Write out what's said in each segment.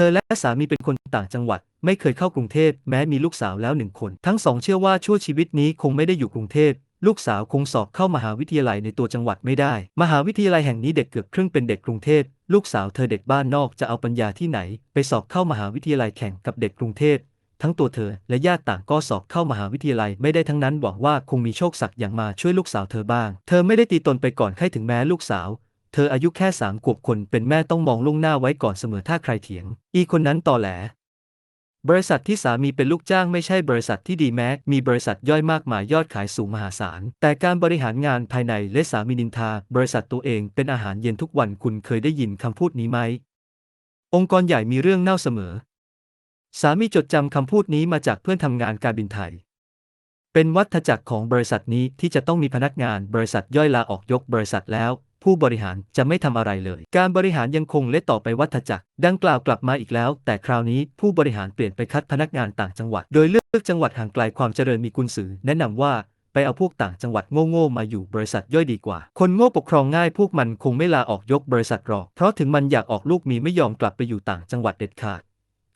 เธอและสามีเป็นคนต่างจังหวัด ไม่เคยเข้ากรุงเทพแม้มีลูกสาวแล้วหนึ่งคน ทั้งสองเชื่อว่าชั่วชีวิตนี้คงไม่ได้อยู่กรุงเทพลูกสาวคงสอบเข้ามหาวิทยาลัยในตัวจังหวัดไม่ได้ มหาวิทยาลัยแห่งนี้เด็กเกือบครึ่งเป็นเด็กกรุงเทพลูกสาวเธอเด็กบ้านนอกจะเอาปัญญาที่ไหน ไปสอบเข้ามหาวิทยาลัยแข่งกับเด็กกรุงเทพทั้งตัวเธอและญาติต่างก็สอบเข้ามหาวิทยาลัยไม่ได้ทั้งนั้นหวังว่าคงมีโชคศักดิ์อย่างมาช่วยลูกสาวเธอบ้าง เธอไม่ได้ตีตนไปก่อนใครถึงแม้ลูกสาว ธออายุแค่สามขวบคนเป็นแม่ต้องมองล่วงหน้าไว้ก่อนเสมอถ้าใครเถียง อีคนนั้นตอแหล บริษัทที่สามีเป็นลูกจ้างไม่ใช่บริษัทที่ดีแม้ มีบริษัทย่อยมากมายยอดขายสูงมหาศาล แต่การบริหารงานภายในและสามีนินทา บริษัทตัวเองเป็นอาหารเย็นทุกวันคุณเคยได้ยินคำพูดนี้ไหม องค์กรใหญ่มีเรื่องเน่าเสมอ สามีจดจำคำพูดนี้มาจากเพื่อนทำงานการบินไทยเป็นวัฏจักรของบริษัทนี้ที่จะต้องมีพนักงานบริษัทย่อยลาออกยกบริษัทแล้ว ผู้บริหารจะไม่ทำอะไรเลย การบริหารยังคงเละต่อไปวัฏจักร ดังกล่าวกลับมาอีกแล้ว แต่คราวนี้ผู้บริหารเปลี่ยนไปคัดพนักงานต่างจังหวัด โดยเลือกจังหวัดห่างไกลความเจริญมีกุญสือ แนะนำว่าไปเอาพวกต่างจังหวัดโง่ๆมาอยู่บริษัทย่อยดีกว่า คนโง่ปกครองง่ายพวกมันคงไม่ลาออกยกบริษัทหรอก เพราะถึงมันอยากออกลูกมีไม่ยอมกลับไปอยู่ต่างจังหวัดเด็ดขาด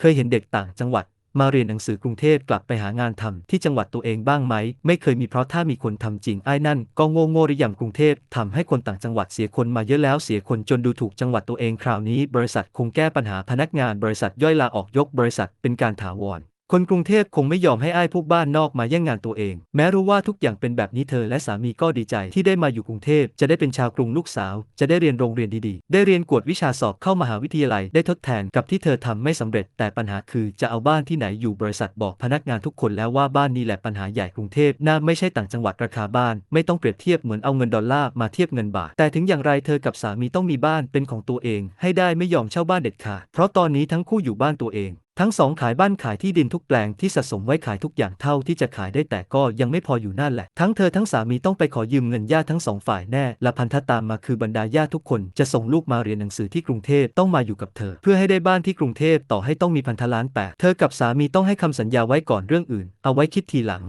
เคยเห็นเด็กต่างจังหวัด มาเรียนหนังสือกรุงเทพกลับไปหางานทำที่จังหวัดตัวเองบ้างไหม ไม่เคยมีเพราะถ้ามีคนทำจริงไอ้นั่น ก็โง่โง่ริยำกรุงเทพทำให้คนต่างจังหวัดเสียคนมาเยอะแล้วเสียคนจนดูถูกจังหวัดตัวเองคราวนี้ บริษัทคงแก้ปัญหาพนักงานบริษัทย่อยลาออกยกบริษัทเป็นการถาวร คนกรุงเทพคงไม่ยอมให้อ้ายพวกบ้านนอกมาแย่งงานตัวเอง แม้รู้ว่าทุกอย่างเป็นแบบนี้เธอและสามีก็ดีใจที่ได้มาอยู่กรุงเทพจะได้เป็นชาวกรุงลูกสาว จะได้เรียนโรงเรียนดีๆ ได้เรียนกวดวิชาสอบเข้ามหาวิทยาลัยได้ทดแทนกับที่เธอทำไม่สำเร็จ แต่ปัญหาคือจะเอาบ้านที่ไหนอยู่บริษัทบอกพนักงานทุกคนแล้วว่าบ้านนี้แหละปัญหาใหญ่กรุงเทพน่าไม่ใช่ต่างจังหวัดราคาบ้าน ไม่ต้องเปรียบเทียบเหมือนเอาเงินดอลลาร์มาเทียบเงินบาทแต่ถึงอย่างไรเธอกับสามีต้องมีบ้านเป็นของตัวเอง ให้ได้ไม่ยอมเช่าบ้านเด็ดขาดเพราะตอนนี้ทั้งคู่อยู่บ้านตัวเองทั้งสองขายบ้านขายที่ดินทุกแปลงที่สะสมไว้ขายทุกอย่างเท่าที่จะขายได้แต่ก็ยังไม่พออยู่นั่นแหละ ทั้งเธอทั้งสามีต้องไปขอยืมเงินญาติทั้งสองฝ่ายแน่ และพันธะตามมาคือบรรดาญาติทุกคนจะส่งลูกมาเรียนหนังสือที่กรุงเทพต้องมาอยู่กับเธอ เพื่อให้ได้บ้านที่กรุงเทพต่อให้ต้องมีพันธะล้านแปดเธอกับสามีต้องให้คำสัญญาไว้ก่อนเรื่องอื่น เอาไว้คิดทีหลัง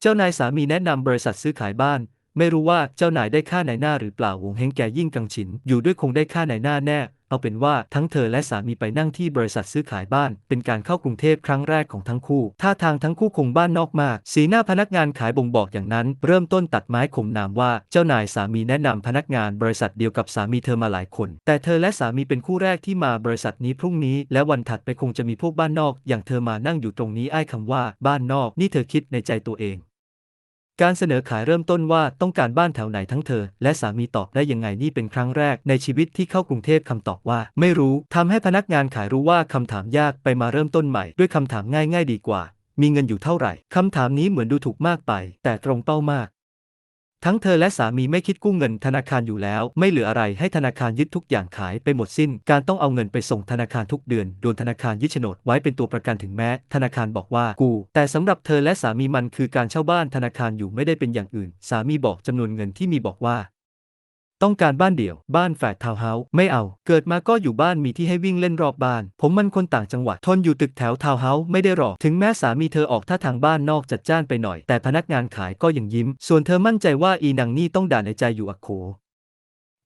เจ้านายสามีแนะนำบริษัทซื้อขายบ้าน ไม่รู้ว่าเจ้านายได้ค่านายหน้าหรือเปล่าวงเฮงแกยิ่งกังฉิน อยู่ด้วยคงได้ค่านายหน้าแน่ เอาเป็นว่าทั้งเธอและสามีไปนั่งที่บริษัทซื้อขายบ้าน เป็นการเข้ากรุงเทพครั้งแรกของทั้งคู่ ท่าทางทั้งคู่คงบ้านนอกมาก สีหน้าพนักงานขายบ่งบอกอย่างนั้น เริ่มต้นตัดไม้ข่มนามว่าเจ้านายสามีแนะนำพนักงานบริษัทเดียวกับสามีเธอมาหลายคน แต่เธอและสามีเป็นคู่แรกที่มาบริษัทนี้พรุ่งนี้ และวันถัดไปคงจะมีพวกบ้านนอก อย่างเธอมานั่งอยู่ตรงนี้ไอ้ายคำว่าบ้านนอก นี่เธอคิดในใจตัวเอง การเสนอขายเริ่มต้นว่าต้องการบ้านแถวไหนทั้งเธอ และสามีตอบได้ยังไงนี่เป็นครั้งแรกในชีวิตที่เข้ากรุงเทพคำตอบว่า ไม่รู้ทำให้พนักงานขายรู้ว่าคำถามยากไปมาเริ่มต้นใหม่ด้วยคำถามง่ายๆดีกว่า มีเงินอยู่เท่าไหร่คำถามนี้เหมือนดูถูกมากไป แต่ตรงเป้ามาก ทั้งเธอและสามีไม่คิดกู้เงินธนาคารอยู่แล้ว ไม่เหลืออะไรให้ธนาคารยึดทุกอย่างขายไปหมดสิ้น การต้องเอาเงินไปส่งธนาคารทุกเดือนโดนธนาคารยึดโฉนดไว้เป็นตัวประกันถึงแม้ ธนาคารบอกว่ากูแต่สำหรับเธอและสามีมันคือการเช่าบ้านธนาคารอยู่ไม่ได้เป็นอย่างอื่น สามีบอกจำนวนเงินที่มีบอกว่า ต้องการบ้านเดี่ยว บ้านแฝดทาวน์เฮาส์ไม่เอา เกิดมาก็อยู่บ้านมีที่ให้วิ่งเล่นรอบบ้าน ผมมันคนต่างจังหวัด ทนอยู่ตึกแถวทาวน์เฮาส์ไม่ได้หรอก ถึงแม้สามีเธอออกท่าทางบ้านนอกจัดจ้านไปหน่อย แต่พนักงานขายก็ยังยิ้ม ส่วนเธอมั่นใจว่าอีนางนี่ต้องด่าในใจอยู่อักโข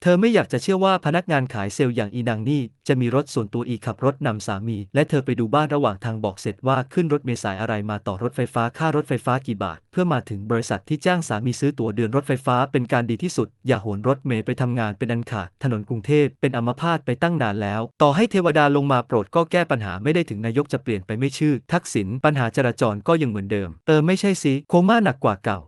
เธอไม่อยากจะเชื่อว่าพนักงานขายเซลล์อย่างอีนางนี่ จะมีรถส่วนตัวอีกขับรถนำสามี และเธอไปดูบ้านระหว่างทางบอกเสร็จว่าขึ้นรถเมล์สายอะไรมาต่อรถไฟฟ้าค่ารถไฟฟ้ากี่บาท เพื่อมาถึงบริษัทที่จ้างสามีซื้อตั๋วเดือนรถไฟฟ้าเป็นการดีที่สุด อย่าโหนรถเมล์ไปทำงานเป็นอันขาดถนนกรุงเทพเป็นอัมพาตไปตั้งนานแล้ว ต่อให้เทวดาลงมาโปรดก็แก้ปัญหาไม่ได้ถึงนายกจะเปลี่ยนไปไม่ชื่อ ทักษิณปัญหาจราจรก็ยังเหมือนเดิม เออไม่ใช่สิโคม่าหนักกว่าเก่า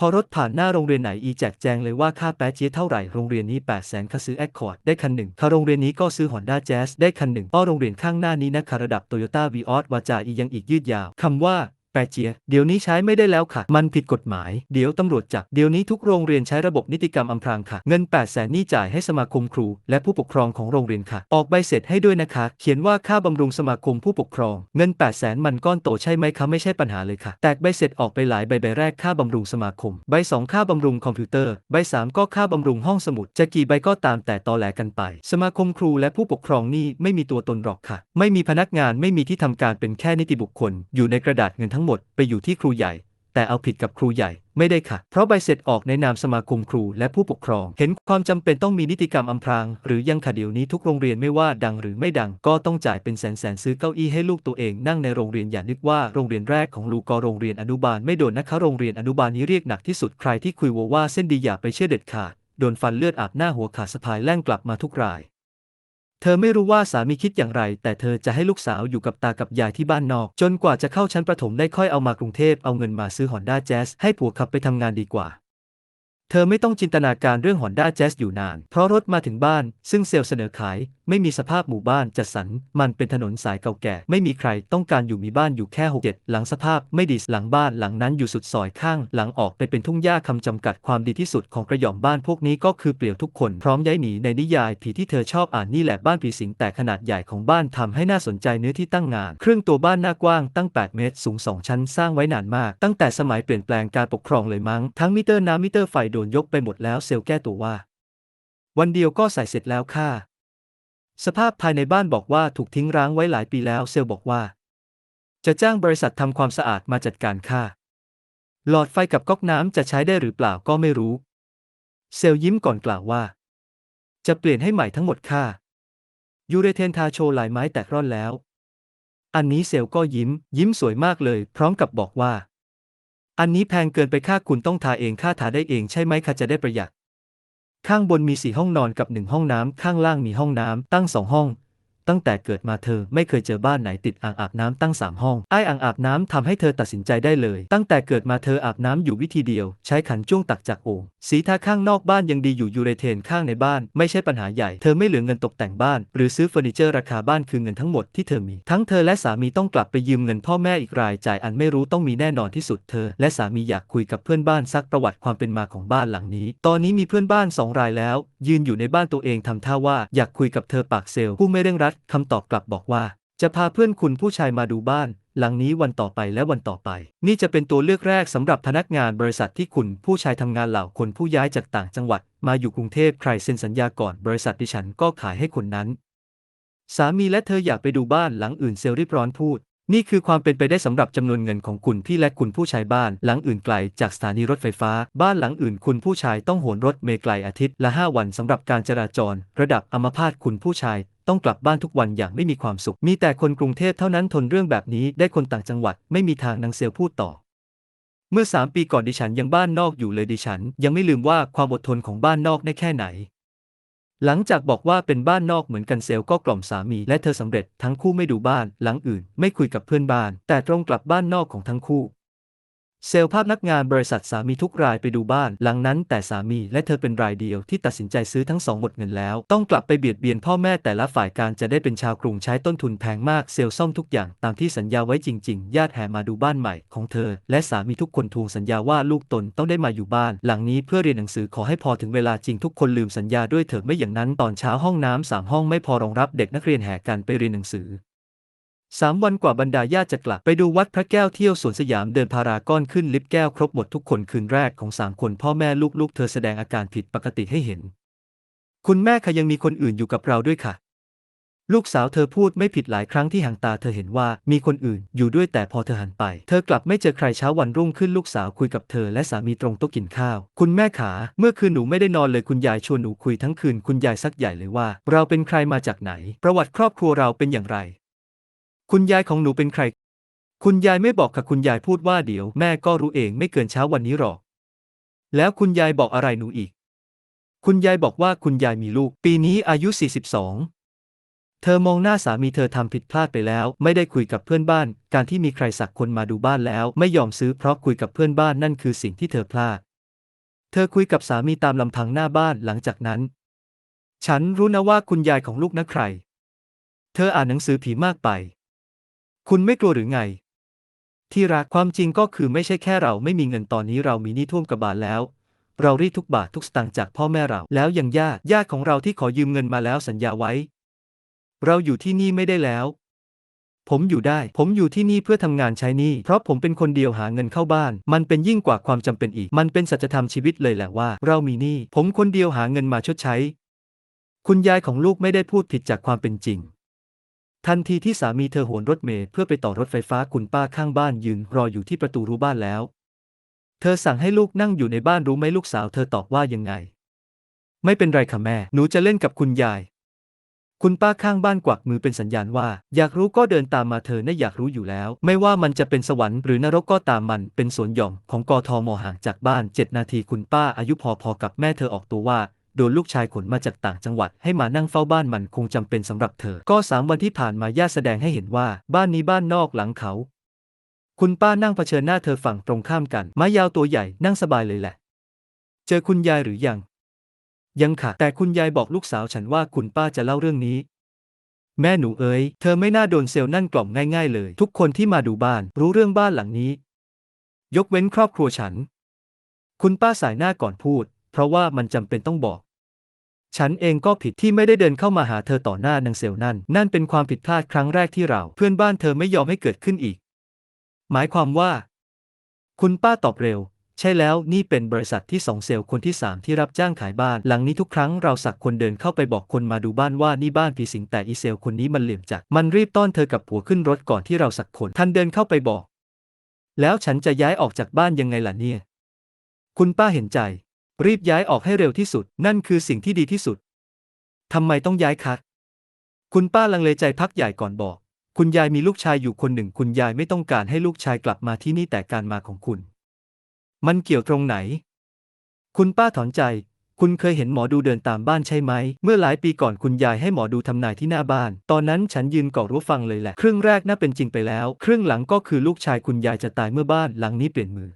พอรถผ่านหน้าโรงเรียนไหนอีแจกแจงเลยว่าค่าแป๊ะเจี๊ยเท่าไหร่โรงเรียนนี้8 0 0แสนค่าซื้อแอคคอร์ดได้คันหนึ่งค่าโรงเรียนนี้ก็ซื้อฮอนด้าแจ๊สได้คันหนึ่งอ้อโรงเรียนข้างหน้านี้นะคะระดับโตโยต้าวีออสวาจาอียังอีกยืดยาวคำว่า ปเจีย เดี๋ยวนี้ใช้ไม่ได้แล้วค่ะ มันผิดกฎหมาย เดี๋ยวตำรวจจับ เดี๋ยวนี้ทุกโรงเรียนใช้ระบบนิติกรรมอำพรางค่ะ เงิน8 0 0แสนนี่จ่ายให้สมาคมครู และผู้ปกครองของโรงเรียนค่ะ ออกใบเสร็จให้ด้วยนะคะ เขียนว่าค่าบำรุงสมาคมผู้ปกครอง เงิน8 0 0แสนมันก้อนโตใช่ไหมคะไม่ใช่ปัญหาเลยค่ะ แตกใบเสร็จออกไปหลายใบใบแรกค่าบำรุงสมาคม ใบสองค่าบำรุงคอมพิวเตอร์ ใบสามก็ค่าบำรุงห้องสมุด จะกี่ใบก็ตามแต่ตอแหลกันไป สมาคมครูและผู้ปกครองนี่ไม่มีตัวตนหรอกค่ะ ไม่มีพนักงานไม่มีที่ทำการเป็นแค่นิติบุคคล อยู่ในกระดาษเงินทั้งหมดไปอยู่ที่ครูใหญ่ แต่เอาผิดกับครูใหญ่ไม่ได้ค่ะ เพราะใบเสร็จออกในนามสมาคมครูและผู้ปกครอง เห็นความจำเป็นต้องมีนิติกรรมอำพราง หรือยังค่ะเดี๋ยวนี้ทุกโรงเรียนไม่ว่าดังหรือไม่ดัง ก็ต้องจ่ายเป็นแสนแสนซื้อเก้าอี้ให้ลูกตัวเองนั่งในโรงเรียนอย่านึกว่าโรงเรียนแรกของลูกก็โรงเรียนอนุบาลไม่โดนนะคะโรงเรียนอนุบาลนี้เรียกหนักที่สุดใครที่คุยว่าเส้นดีอย่าไปเชื่อเด็ดขาดโดนฟันเลือดอาบหน้าหัวขาดสะพายแล่งกลับมาทุกราย เธอไม่รู้ว่าสามีคิดอย่างไร แต่เธอจะให้ลูกสาวอยู่กับตากับยายที่บ้านนอก จนกว่าจะเข้าชั้นประถมได้ค่อยเอามากรุงเทพเอาเงินมาซื้อฮอนด้าแจ๊สให้ผัวขับไปทำงานดีกว่า เธอไม่ต้องจินตนาการเรื่องฮอนด้าแจ๊สอยู่นาน เพราะรถมาถึงบ้าน ซึ่งเซลล์เสนอขาย ไม่มีสภาพหมู่บ้านจัดสรร มันเป็นถนนสายเก่าแก่ ไม่มีใครต้องการอยู่มีบ้านอยู่แค่หกเจ็ดหลังสภาพไม่ดีหลังบ้านหลังนั้นอยู่สุดซอยข้าง หลังออกไปเป็นทุ่งหญ้าคำจำกัดความดีที่สุดของกระหย่อมบ้านพวกนี้ก็คือเปลี่ยวทุกคนพร้อมย้ายหนีในนิยายผีที่เธอชอบอ่านนี่แหละบ้านผีสิงแต่ขนาดใหญ่ของบ้านทำให้น่าสนใจเนื้อที่ตั้งงาน เครื่องตัวบ้านหน้ากว้างตั้ง 8 เมตร สูง 2 ชั้นสร้างไว้นานมาก ตั้งแต่สมัยเปลี่ยนแปลงการปกครองเลยมั้งทั้งมิเตอร์น้ำมิเตอร์ไฟโดนยกไปหมดแล้วเซลแก้ตัวว่า วันเดียวก็ใส่เสร็จแล้วค่ะ สภาพภายในบ้านบอกว่าถูกทิ้งร้างไว้หลายปีแล้วเซลบอกว่า จะจ้างบริษัททำความสะอาดมาจัดการค่ะ หลอดไฟกับก๊อกน้ำจะใช้ได้หรือเปล่าก็ไม่รู้ เซลยิ้มก่อนกล่าวว่า จะเปลี่ยนให้ใหม่ทั้งหมดค่ะ ยูเรเทนทาโชลายไม้แตกร่อนแล้ว อันนี้เซลก็ยิ้ม ยิ้มสวยมากเลย พร้อมกับบอกว่า อันนี้แพงเกินไปค่าคุณต้องทาเองค่าทาได้เองใช่ไหมคะจะได้ประหยัด ข้างบนมีสี่ห้องนอนกับหนึ่งห้องน้ำข้างล่างมีห้องน้ำตั้งสองห้อง ตั้งแต่เกิดมาเธอไม่เคยเจอบ้านไหนติดอ่างอาบน้ำตั้งสามห้องไอ้อ่างอาบน้ำทำให้เธอตัดสินใจได้เลย ตั้งแต่เกิดมาเธออาบน้ำอยู่วิธีเดียว ใช้ขันจ้วงตักจากโอ่งสีทาข้างนอกบ้านยังดีอยู่ยูเรเทนข้างในบ้าน ไม่ใช่ปัญหาใหญ่ เธอไม่เหลือเงินตกแต่งบ้าน หรือซื้อเฟอร์นิเจอร์ราคาบ้านคือเงินทั้งหมดที่เธอมี ทั้งเธอและสามีต้องกลับไปยืมเงินพ่อแม่อีกรายจ่ายอันไม่รู้ต้องมีแน่นอนที่สุดเธอ และสามีอยากคุยกับเพื่อนบ้านซักประวัติความเป็นมาของบ้านหลังนี้ ตอนนี้มีเพื่อนบ้านสองรายแล้ว ยืนอยู่ในบ้านตัวเองทำท่าว่าอยากคุยกับเธอปากเซลผู้ไม่เร่งรัดคำตอบกลับบอกว่า จะพาเพื่อนคุณผู้ชายมาดูบ้าน หลังนี้วันต่อไปและวันต่อไป นี่จะเป็นตัวเลือกแรกสำหรับพนักงานบริษัทที่คุณผู้ชายทำงานเหล่าคนผู้ย้ายจากต่างจังหวัด มาอยู่กรุงเทพใครเซ็นสัญญาก่อนบริษัทดิฉันก็ขายให้คนนั้น สามีและเธออยากไปดูบ้านหลังอื่นเซลล์รีบร้อนพูด นี่คือความเป็นไปได้สำหรับจำนวนเงินของคุณพี่และคุณผู้ชายบ้านหลังอื่นไกลจากสถานีรถไฟฟ้า บ้านหลังอื่นคุณผู้ชายต้องโหนรถเมล์ไกลอาทิตย์ละ 5 วันสำหรับการจราจร ระดับอัมพาตคุณผู้ชายต้องกลับบ้านทุกวันอย่างไม่มีความสุข มีแต่คนกรุงเทพเท่านั้นทนเรื่องแบบนี้ได้คนต่างจังหวัดไม่มีทางนางเซลพูดต่อ เมื่อสามปีก่อนดิฉันยังบ้านนอกอยู่เลยดิฉัน ยังไม่ลืมว่าความอดทนของบ้านนอกได้แค่ไหน หลังจากบอกว่าเป็นบ้านนอกเหมือนกันเซลก็กล่อมสามีและเธอสำเร็จทั้งคู่ไม่ดูบ้านหลังอื่น ไม่คุยกับเพื่อนบ้าน แต่ตรงกลับบ้านนอกของทั้งคู่ เซลล์ภาพนักงานบริษัทสามีทุกรายไปดูบ้านหลังนั้นแต่สามีและเธอเป็นรายเดียวที่ตัดสินใจซื้อทั้งสองหมดเงินแล้ว ต้องกลับไปเบียดเบียนพ่อแม่แต่ละฝ่ายการจะได้เป็นชาวกรุงใช้ต้นทุนแพงมากเซลล์ซ่อมทุกอย่างตามที่สัญญาไว้จริง ๆ ญาติแห่มาดูบ้านใหม่ของเธอ และสามีทุกคนทวงสัญญาว่าลูกตนต้องได้มาอยู่บ้าน หลังนี้เพื่อเรียนหนังสือขอให้พอถึงเวลาจริงทุกคนลืมสัญญาด้วยเถิดไม่อย่างนั้นตอนเช้าห้องน้ำสามห้องไม่พอรองรับเด็กนักเรียนแห่กันไปเรียนหนังสือ สามวันกว่าบรรดาญาติจะกลับไปดูวัดพระแก้วเที่ยวสวนสยามเดินพารากอนขึ้นลิฟต์แก้วครบหมดทุกคนคืนแรกของสามคนพ่อแม่ลูกๆ เธอแสดงอาการผิดปกติให้เห็น คุณแม่คะยังมีคนอื่นอยู่กับเราด้วยค่ะ ลูกสาวเธอพูดไม่ผิดหลายครั้งที่ห่างตาเธอเห็นว่ามีคนอื่นอยู่ด้วยแต่พอเธอหันไป เธอกลับไม่เจอใครเช้าวันรุ่งขึ้นลูกสาวคุยกับเธอและสามีตรงโต๊ะกินข้าว คุณแม่ขา เมื่อคืนหนูไม่ได้นอนเลยคุณยายชวนหนูคุยทั้งคืนคุณยายซักใหญ่เลยว่า เราเป็นใครมาจากไหน ประวัติครอบครัวเราเป็นอย่างไร คุณยายของหนูเป็นใคร คุณยายไม่บอกค่ะคุณยายพูดว่าเดี๋ยวแม่ก็รู้เองไม่เกินเช้าวันนี้หรอก แล้วคุณยายบอกอะไรหนูอีก คุณยายบอกว่าคุณยายมีลูก ปีนี้อายุ 42 เธอมองหน้าสามีเธอทำผิดพลาดไปแล้ว ไม่ได้คุยกับเพื่อนบ้าน การที่มีใครสักคนมาดูบ้านแล้ว ไม่ยอมซื้อเพราะคุยกับเพื่อนบ้านนั่นคือสิ่งที่เธอพลาด เธอคุยกับสามีตามลำพังหน้าบ้านหลังจากนั้น ฉันรู้นะว่าคุณยายของลูกนะใคร เธออ่านหนังสือผีมากไป คุณไม่กลัวหรือไง ที่รักความจริงก็คือไม่ใช่แค่เราไม่มีเงินตอนนี้เรามีหนี้ท่วมกระบาลแล้ว เรารีดทุกบาททุกสตางค์จากพ่อแม่เรา แล้วยังญาติญาติของเราที่ขอยืมเงินมาแล้วสัญญาไว้ เราอยู่ที่นี่ไม่ได้แล้ว ผมอยู่ได้ ผมอยู่ที่นี่เพื่อทำงานใช้หนี้เพราะผมเป็นคนเดียวหาเงินเข้าบ้าน มันเป็นยิ่งกว่าความจำเป็นอีก มันเป็นสัจธรรมชีวิตเลยแหละว่า เรามีหนี้ผมคนเดียวหาเงินมาชดใช้ คุณยายของลูกไม่ได้พูดผิดจากความเป็นจริง ทันทีที่สามีเธอโหนรถเมล์เพื่อไปต่อรถไฟฟ้าคุณป้าข้างบ้านยืนรออยู่ที่ประตูรั้วบ้านแล้ว เธอสั่งให้ลูกนั่งอยู่ในบ้านรู้ไหมลูกสาวเธอตอบว่ายังไง ไม่เป็นไรค่ะแม่ หนูจะเล่นกับคุณยาย คุณป้าข้างบ้านกวักมือเป็นสัญญาณว่า อยากรู้ก็เดินตามมาเธอน่ะอยากรู้อยู่แล้ว ไม่ว่ามันจะเป็นสวรรค์หรือนรกก็ตามมันเป็นสวนหย่อมของกทมห่างจากบ้าน 7 นาทีคุณป้าอายุพอๆกับแม่เธอออกตัวว่า โดนลูกชายขนมาจากต่างจังหวัดให้มานั่งเฝ้าบ้านมันคงจำเป็นสำหรับเธอ ก็สามวันที่ผ่านมาญาแสดงให้เห็นว่าบ้านนี้บ้านนอกหลังเขา คุณป้านั่งเผชิญหน้าเธอฝั่งตรงข้ามกันไม้ยาวตัวใหญ่นั่งสบายเลยแหละ เจอคุณยายหรือยัง ยังค่ะ แต่คุณยายบอกลูกสาวฉันว่าคุณป้าจะเล่าเรื่องนี้แม่หนูเอ๋ย เธอไม่น่าโดนเซลล์นั่นกล่อมง่ายๆเลย ทุกคนที่มาดูบ้านรู้เรื่องบ้านหลังนี้ ยกเว้นครอบครัวฉัน คุณป้าสายหน้าก่อนพูด เพราะว่ามันจำเป็นต้องบอก ฉันเองก็ผิดที่ไม่ได้เดินเข้ามาหาเธอต่อหน้านางเซลนั่น นั่นเป็นความผิดพลาดครั้งแรกที่เรา เพื่อนบ้านเธอไม่ยอมให้เกิดขึ้นอีก หมายความว่า คุณป้าตอบเร็ว ใช่แล้วนี่เป็นบริษัทที่สองเซลล์คนที่สามที่รับจ้างขายบ้าน หลังนี้ทุกครั้งเราสักคนเดินเข้าไปบอกคนมาดูบ้านว่านี่บ้านผีสิงแต่อีเซลล์คนนี้มันเหลี่ยมจัดมันรีบต้อนเธอกับผัวขึ้นรถก่อนที่เราสักคนท่านเดินเข้าไปบอก แล้วฉันจะย้ายออกจากบ้านยังไงล่ะเนี่ย คุณป้าเห็นใจ รีบย้ายออกให้เร็วที่สุด นั่นคือสิ่งที่ดีที่สุด ทำไมต้องย้ายคะ คุณป้าลังเลใจพักใหญ่ก่อนบอก คุณยายมีลูกชายอยู่คนหนึ่ง คุณยายไม่ต้องการให้ลูกชายกลับมาที่นี่แต่การมาของคุณ มันเกี่ยวตรงไหน คุณป้าถอนใจ คุณเคยเห็นหมอดูเดินตามบ้านใช่ไหม เมื่อหลายปีก่อนคุณยายให้หมอดูทำนายที่หน้าบ้าน ตอนนั้นฉันยืนก่อรู้ฟังเลยแหละ ครึ่งแรกน่าเป็นจริงไปแล้ว ครึ่งหลังก็คือลูกชายคุณยายจะตายเมื่อบ้านหลังนี้เปลี่ยนมือ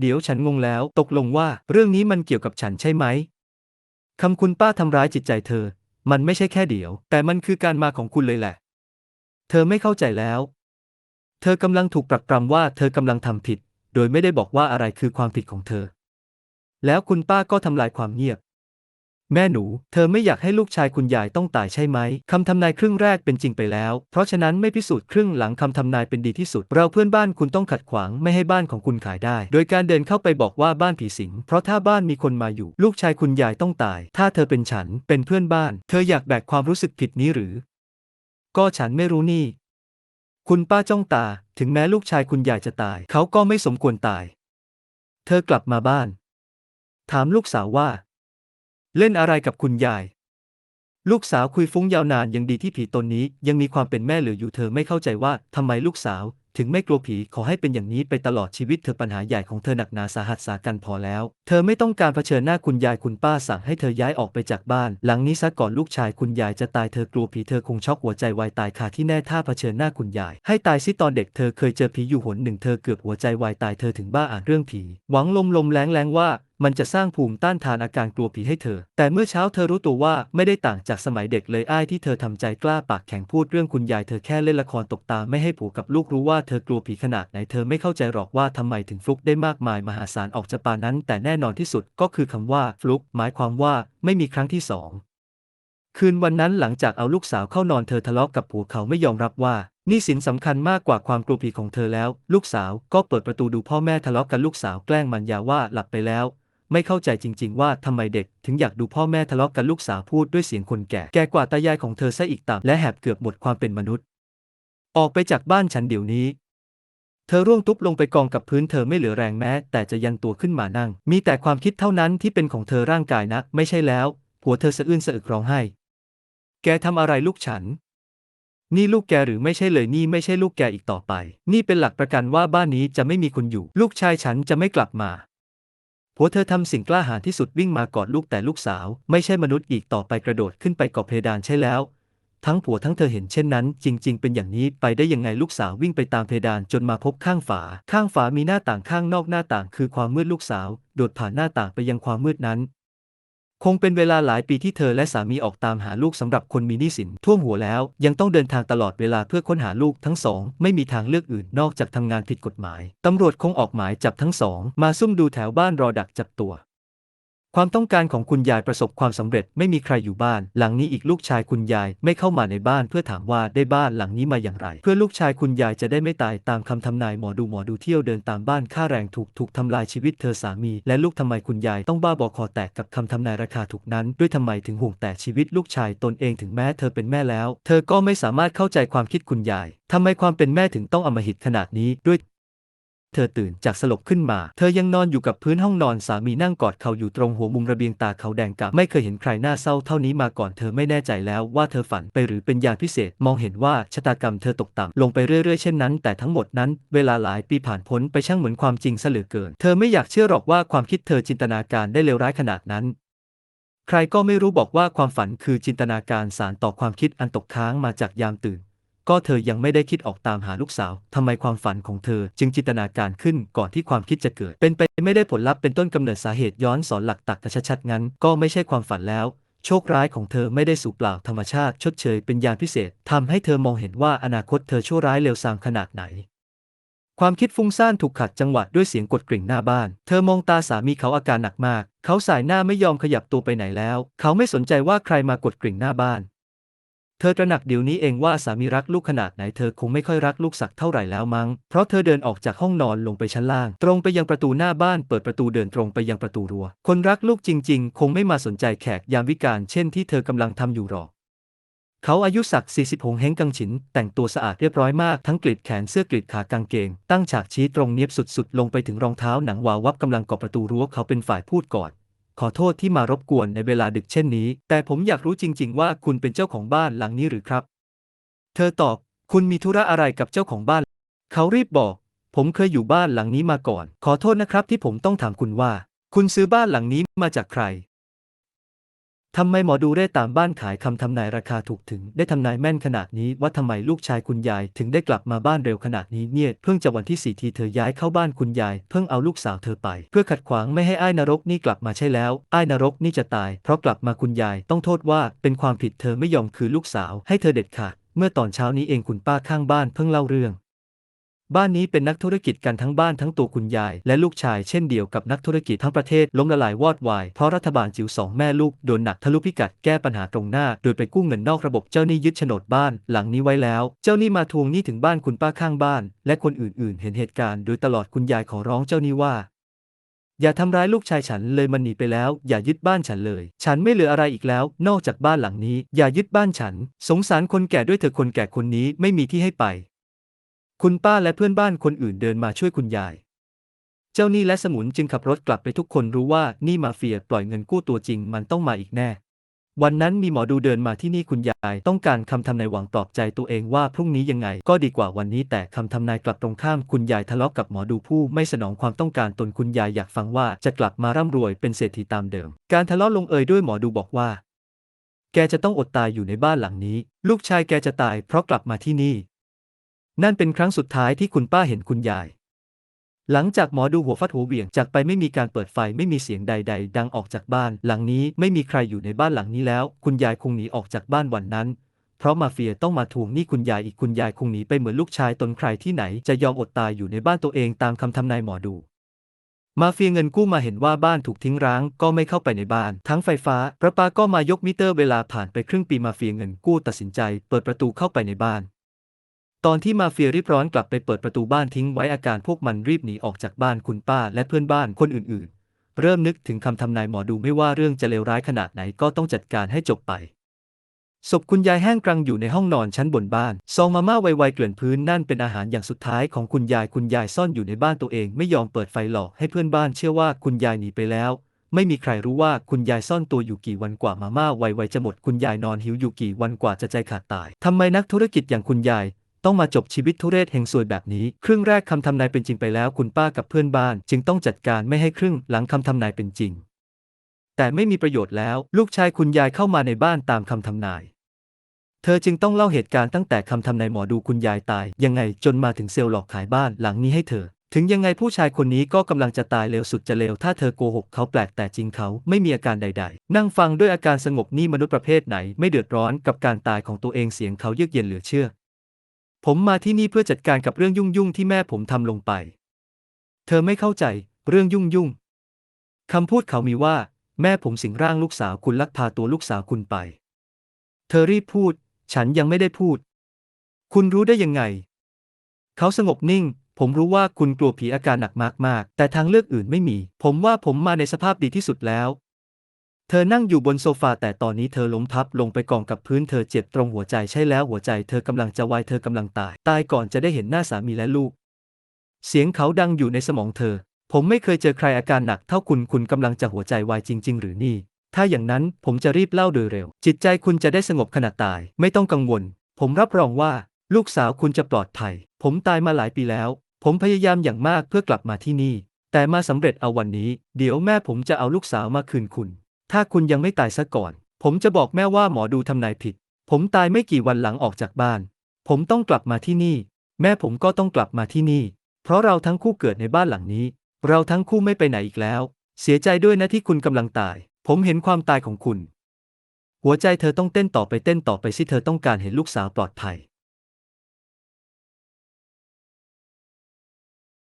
เดี๋ยวฉันงงแล้ว ตกลงว่าเรื่องนี้มันเกี่ยวกับฉันใช่ไหม คำคุณป้าทำร้ายจิตใจเธอ มันไม่ใช่แค่เดี๋ยว แต่มันคือการมาของคุณเลยแหละ เธอไม่เข้าใจแล้ว เธอกำลังถูกปรักปรำว่าเธอกำลังทำผิด โดยไม่ได้บอกว่าอะไรคือความผิดของเธอ แล้วคุณป้าก็ทำลายความเงียบ แม่หนู เธอไม่อยากให้ลูกชายคุณยายต้องตายใช่ไหม คำทำนายครึ่งแรกเป็นจริงไปแล้ว เพราะฉะนั้นไม่พิสูจน์ครึ่งหลังคำทำนายเป็นดีที่สุด เราเพื่อนบ้านคุณต้องขัดขวางไม่ให้บ้านของคุณขายได้ โดยการเดินเข้าไปบอกว่าบ้านผีสิง เพราะถ้าบ้านมีคนมาอยู่ ลูกชายคุณยายต้องตาย ถ้าเธอเป็นฉัน เป็นเพื่อนบ้าน เธออยากแบกความรู้สึกผิดนี้หรือ ก็ฉันไม่รู้นี่ คุณป้าจ้องตา ถึงแม้ลูกชายคุณยายจะตาย เขาก็ไม่สมควรตาย เธอกลับมาบ้าน ถามลูกสาวว่า เล่นอะไรกับคุณยาย ลูกสาวคุยฟุ้งยาวนานยังดีที่ผีตนนี้ยังมีความเป็นแม่เหลืออยู่เธอไม่เข้าใจว่าทำไมลูกสาว ถึงไม่กลัวผีขอให้เป็นอย่างนี้ไปตลอดชีวิตเธอปัญหาใหญ่ของเธอหนักหนาสาหัสสากันพอแล้ว เธอไม่ต้องการเผชิญหน้าคุณยายคุณป้าสั่งให้เธอย้ายออกไปจากบ้าน หลังนี้ซะก่อนลูกชายคุณยายจะตายเธอกลัวผีเธอคงช็อกหัวใจวายตายคาที่แน่ถ้าเผชิญหน้าคุณยาย ให้ตายซิตอนเด็กเธอเคยเจอผีอยู่หนหนึ่งเธอเกือบหัวใจวายตายเธอถึงบ้าอ่านเรื่องผี หวังลมลมแรงแรงว่า มันจะสร้างภูมิต้านทานอาการกลัวผีให้เธอ แต่เมื่อเช้าเธอรู้ตัวว่าไม่ได้ต่างจากสมัยเด็กเลยอ้ายที่เธอทำใจกล้าปากแข็งพูดเรื่องคุณยายเธอแค่เล่นละครตกตาไม่ให้ผัวกับลูกรู้ว่าเธอกลัวผีขนาดไหนเธอไม่เข้าใจหรอกว่าทำไมถึงฟลุกได้มากมายมหาศาลออกจากปานั้น แต่แน่นอนที่สุดก็คือคำว่าฟลุกหมายความว่าไม่มีครั้งที่สองคืนวันนั้นหลังจากเอาลูกสาวเข้านอนเธอทะเลาะกับผัวเขาไม่ยอมรับว่านี่สินสำคัญมากกว่าความกลัวผีของเธอแล้ว ลูกสาวก็เปิดประตูดูพ่อแม่ทะเลาะกันลูกสาวแกล้งมันยาว่าหลับไปแล้ว ไม่เข้าใจจริง ๆ ว่าทำไมเด็กถึงอยากดูพ่อแม่ทะเลาะกันลูกสาวพูดด้วยเสียงคนแก่ แก่กว่าตายายของเธอซะอีกต่ำและแหบเกือบหมดความเป็นมนุษย์ ออกไปจากบ้านฉันเดี๋ยวนี้ เธอร่วงตุ๊บลงไปกองกับพื้นเธอไม่เหลือแรงแม้ แต่จะยันตัวขึ้นมานั่ง มีแต่ความคิดเท่านั้นที่เป็นของเธอร่างกายนะ ไม่ใช่แล้ว ผัวเธอสะอื้นสะอึกร้องไห้ แกทำอะไรลูกฉันนี่ลูกแกหรือไม่ใช่เลยนี่ไม่ใช่ลูกแกอีกต่อไป นี่เป็นหลักประกันว่าบ้านนี้จะไม่มีคนอยู่ ลูกชายฉันจะไม่กลับมา ผัวเธอทำสิ่งกล้าหาญที่สุดวิ่งมากอดลูกแต่ลูกสาว ไม่ใช่มนุษย์อีกต่อไปกระโดดขึ้นไปเกาะเพดานใช่แล้ว ทั้งผัวทั้งเธอเห็นเช่นนั้น จริง ๆ เป็นอย่างนี้ไปได้ยังไงลูกสาววิ่งไปตามเพดานจนมาพบข้างฝา ข้างฝามีหน้าต่างข้างนอกหน้าต่าง คือความมืดลูกสาว โดดผ่านหน้าต่างไปยังความมืดนั้น คงเป็นเวลาหลายปีที่เธอและสามีออกตามหาลูกสำหรับคนมีหนี้สินท่วมหัวแล้ว ยังต้องเดินทางตลอดเวลาเพื่อค้นหาลูกทั้งสอง ไม่มีทางเลือกอื่นนอกจากทำงานผิดกฎหมายตำรวจคงออกหมายจับทั้งสอง มาซุ่มดูแถวบ้านรอดักจับตัว ความต้องการของคุณยายประสบความสำเร็จไม่มีใครอยู่บ้าน หลังนี้อีกลูกชายคุณยายไม่เข้ามาในบ้านเพื่อถามว่าได้บ้านหลังนี้มาอย่างไร เพื่อลูกชายคุณยายจะได้ไม่ตายตามคำทำนายหมอดูหมอดูเที่ยวเดินตามบ้านค่าแรงถูกถูกทำลายชีวิตเธอสามี และลูกทำไมคุณยายต้องบ้าบอคอแตกกับคำทำนายราคาถูกนั้น ด้วยทำไมถึงห่วงแต่ชีวิตลูกชายตนเองถึงแม้เธอเป็นแม่แล้ว เธอก็ไม่สามารถเข้าใจความคิดคุณยายทำไมความเป็นแม่ถึงต้องอมหิตขนาดนี้ด้วย เธอตื่นจากสลบขึ้นมา เธอยังนอนอยู่กับพื้นห้องนอนสามีนั่งกอดเขาอยู่ตรงหัวมุมระเบียงตาเขาแดงกำไม่เคยเห็นใครหน้าเศร้าเท่านี้มาก่อนเธอไม่แน่ใจแล้วว่าเธอฝันไปหรือเป็นอย่านพิเศษ มองเห็นว่าชะตากรรมเธอตกต่ำลงไปเรื่อยๆเช่นนั้น แต่ทั้งหมดนั้นเวลาหลายปีผ่านพ้นไปช่างเหมือนความจริงซะเหลือเกิน เธอไม่อยากเชื่อหรอกว่าความคิดเธอจินตนาการได้เลวร้ายขนาดนั้นใครก็ไม่รู้บอกว่าความฝันคือจินตนาการสารต่อความคิดอันตกค้างมาจากยามตื่น ก็เธอยังไม่ได้คิดออกตามหาลูกสาว ทำไมความฝันของเธอจึงจินตนาการขึ้นก่อนที่ความคิดจะเกิด เป็นไปไม่ได้ผลลัพธ์เป็นต้นกำเนิดสาเหตุย้อนสอนหลักตักแตชัดๆงั้น ก็ไม่ใช่ความฝันแล้ว โชคร้ายของเธอไม่ได้สูญเปล่าธรรมชาติชดเชยเป็นยานพิเศษทำให้เธอมองเห็นว่าอนาคตเธอชั่วร้ายเลวทรามขนาดไหนความคิดฟุ้งซ่านถูกขัดจังหวะด้วยเสียงกดกริ่งหน้าบ้าน เธอมองตาสามีเขาอาการหนักมาก เขาสายหน้าไม่ยอมขยับตัวไปไหนแล้ว เขาไม่สนใจว่าใครมากดกริ่งหน้าบ้าน เธอตระหนักเดี๋ยวนี้เองว่าสามีรักลูกขนาดไหนเธอคงไม่ค่อยรักลูกสักเท่าไหร่แล้วมั้ง เพราะเธอเดินออกจากห้องนอนลงไปชั้นล่าง ตรงไปยังประตูหน้าบ้านเปิดประตูเดินตรงไปยังประตูรั้ว คนรักลูกจริง ๆ คงไม่มาสนใจแขกยามวิกาลเช่นที่เธอกำลังทำอยู่หรอก เขาอายุสัก 40หงเฮงกังฉิน แต่งตัวสะอาดเรียบร้อยมากทั้งกรีดแขนเสื้อกรีดขากางเกง ตั้งฉากชี้ตรงเนียบสุดๆ ลงไปถึงรองเท้าหนังวาววับกำลังกาะประตูรั้วเขาเป็นฝ่ายพูดก่อน ขอโทษที่มารบกวนในเวลาดึกเช่นนี้ แต่ผมอยากรู้จริง ๆ ว่าคุณเป็นเจ้าของบ้านหลังนี้หรือครับ เธอตอบ คุณมีธุระอะไรกับเจ้าของบ้าน เขารีบบอก ผมเคยอยู่บ้านหลังนี้มาก่อน ขอโทษนะครับที่ผมต้องถามคุณว่า คุณซื้อบ้านหลังนี้มาจากใคร ทำไมหมอดูได้ตามบ้านขายคำทำนายราคาถูกถึง ได้ทำนายแม่นขนาดนี้ว่าทำไมลูกชายคุณยายถึงได้กลับมาบ้านเร็วขนาดนี้เนี่ยเพิ่งจะวันที่สี่ทีเธอย้ายเข้าบ้านคุณยาย เพิ่งเอาลูกสาวเธอไป เพื่อขัดขวางไม่ให้อ้ายนรกนี่กลับมาใช่แล้ว อ้ายนรกนี่จะตาย เพราะกลับมาคุณยายต้องโทษว่าเป็นความผิดเธอไม่ยอมคืนลูกสาวให้เธอเด็ดขาดเมื่อตอนเช้านี้เองคุณป้าข้างบ้านเพิ่งเล่าเรื่อง บ้านนี้เป็นนักธุรกิจกันทั้งบ้านทั้งตัวคุณยาย และลูกชายเช่นเดียวกับนักธุรกิจทั้งประเทศล้มละลายวอดวาย เพราะรัฐบาลจิ๋วสองแม่ลูกโดนหนักทะลุพิกัดแก้ปัญหาตรงหน้า โดยไปกู้เงินนอกระบบเจ้าหนี้ยึดโฉนดบ้านหลังนี้ไว้แล้ว เจ้าหนี้มาทวงหนี้ถึงบ้านคุณป้าข้างบ้าน และคนอื่นๆ เห็นเหตุการณ์โดยตลอดคุณยายขอร้องเจ้าหนี้ว่าอย่าทำร้ายลูกชายฉันเลยมันหนีไปแล้ว อย่ายึดบ้านฉันเลย ฉันไม่เหลืออะไรอีกแล้ว นอกจากบ้านหลังนี้ อย่ายึดบ้านฉัน สงสารคนแก่ด้วยเถอะคนแก่คนนี้ไม่มีที่ให้ไป คุณป้าและเพื่อนบ้านคนอื่นเดินมาช่วยคุณยาย เจ้าหนี้และสมุนจึงขับรถกลับไปทุกคนรู้ว่านี่มาเฟียปล่อยเงินกู้ตัวจริงมันต้องมาอีกแน่ วันนั้นมีหมอดูเดินมาที่นี่คุณยาย ต้องการคำทำนายหวังปลอบใจตัวเองว่าพรุ่งนี้ยังไงก็ดีกว่าวันนี้แต่คำทำนายกลับตรงข้ามคุณยายทะเลาะกับหมอดูผู้ไม่สนองความต้องการตนคุณยายอยากฟังว่าจะกลับมาร่ำรวยเป็นเศรษฐีตามเดิม การทะเลาะลงเอยด้วยหมอดูบอกว่าแกจะต้องอดตายอยู่ในบ้านหลังนี้ ลูกชายแกจะตายเพราะกลับมาที่นี่ นั่นเป็นครั้งสุดท้ายที่คุณป้าเห็นคุณยาย หลังจากหมอดูหัวฟัดหัวเหวี่ยงจากไปไม่มีการเปิดไฟไม่มีเสียงใด ๆ ดังออกจากบ้าน หลังนี้ไม่มีใครอยู่ในบ้านหลังนี้แล้ว คุณยายคงหนีออกจากบ้านวันนั้น เพราะมาเฟียต้องมาทวงหนี้คุณยายอีกคุณยายคงหนีไปเหมือนลูกชายตนใครที่ไหนจะยอมอดตายอยู่ในบ้านตัวเองตามคำทำนายหมอดู มาเฟียเงินกู้มาเห็นว่าบ้านถูกทิ้งร้างก็ไม่เข้าไปในบ้าน ทั้งไฟฟ้าประปาก็มายกมิเตอร์เวลาผ่านไปครึ่งปีมาเฟียเงินกู้ตัดสินใจ เปิดประตูเข้าไปในบ้าน ตอนที่มาเฟียรีบร้อนกลับไปเปิดประตูบ้านทิ้งไว้อาการพวกมันรีบหนีออกจากบ้านคุณป้าและเพื่อนบ้านคนอื่นๆ เริ่มนึกถึงคำทำนายหมอดูไม่ว่าเรื่องจะเลวร้ายขนาดไหนก็ต้องจัดการให้จบไปศพคุณยายแห้งกรังอยู่ในห้องนอนชั้นบนบ้าน ซองมาม่าไวๆเกลื่อนพื้นนั่นเป็นอาหารอย่างสุดท้ายของคุณยายคุณยายซ่อนอยู่ในบ้านตัวเอง ไม่ยอมเปิดไฟหลอกให้เพื่อนบ้านเชื่อว่าคุณยายหนีไปแล้ว ไม่มีใครรู้ว่าคุณยายซ่อนตัวอยู่กี่วันกว่ามาม่าไวๆจะหมดคุณยายนอนหิวอยู่กี่วันกว่าจะใจขาดตายทำไมนักธุรกิจอย่างคุณยาย ต้องมาจบชีวิตทุเรศเฮงซวยแบบนี้ ครึ่งแรกคำทำนายเป็นจริงไปแล้ว คุณป้ากับเพื่อนบ้าน จึงต้องจัดการไม่ให้ครึ่งหลังคำทำนายเป็นจริง แต่ไม่มีประโยชน์แล้ว ลูกชายคุณยายเข้ามาในบ้านตามคำทำนาย เธอจึงต้องเล่าเหตุการณ์ตั้งแต่คำทำนายหมอดูคุณยายตาย ยังไงจนมาถึงเซลล์หลอกขายบ้านหลังนี้ให้เธอ ถึงยังไงผู้ชายคนนี้ก็กำลังจะตายเร็วสุดจะเร็วถ้าเธอโกหกเขาแปลกแต่จริงเขาไม่มีอาการใด ๆ นั่งฟังด้วยอาการสงบนี่มนุษย์ประเภทไหน ไม่เดือดร้อนกับการตายของตัวเองเสียงเขาเยือกเย็นเหลือเชื่อ ผมมาที่นี่เพื่อจัดการกับเรื่องยุ่งๆที่แม่ผมทำลงไป เธอไม่เข้าใจ เรื่องยุ่งๆคำพูดเขามีว่า แม่ผมสิงร่างลูกสาวคุณลักพาตัวลูกสาวคุณไป เธอรีบพูด ฉันยังไม่ได้พูด คุณรู้ได้ยังไง เขาสงบนิ่ง ผมรู้ว่าคุณกลัวผีอาการหนักมากๆ แต่ทางเลือกอื่นไม่มี ผมว่าผมมาในสภาพดีที่สุดแล้ว เธอนั่งอยู่บนโซฟาแต่ตอนนี้เธอล้มพับลงไปกองกับพื้นเธอเจ็บตรงหัวใจใช่แล้วหัวใจเธอกำลังจะวายเธอกำลังตาย ตายก่อนจะได้เห็นหน้าสามีและลูก เสียงเขาดังอยู่ในสมองเธอ ผมไม่เคยเจอใครอาการหนักเท่าคุณคุณกำลังจะหัวใจวายจริง ๆ หรือนี่ ถ้าอย่างนั้นผมจะรีบเล่าโดยเร็ว จิตใจคุณจะได้สงบขณะตาย ไม่ต้องกังวล ผมรับรองว่า ลูกสาวคุณจะปลอดภัย ผมตายมาหลายปีแล้ว ผมพยายามอย่างมากเพื่อกลับมาที่นี่ แต่มาสำเร็จเอาวันนี้ เดี๋ยวแม่ผมจะเอาลูกสาวมาคืนคุณ ถ้าคุณยังไม่ตายซะก่อน ผมจะบอกแม่ว่าหมอดูทำนายผิด ผมตายไม่กี่วันหลังออกจากบ้าน ผมต้องกลับมาที่นี่ แม่ผมก็ต้องกลับมาที่นี่ เพราะเราทั้งคู่เกิดในบ้านหลังนี้ เราทั้งคู่ไม่ไปไหนอีกแล้ว เสียใจด้วยนะที่คุณกำลังตาย ผมเห็นความตายของคุณ หัวใจเธอต้องเต้นต่อไปเต้นต่อไปสิเธอต้องการเห็นลูกสาวปลอดภัย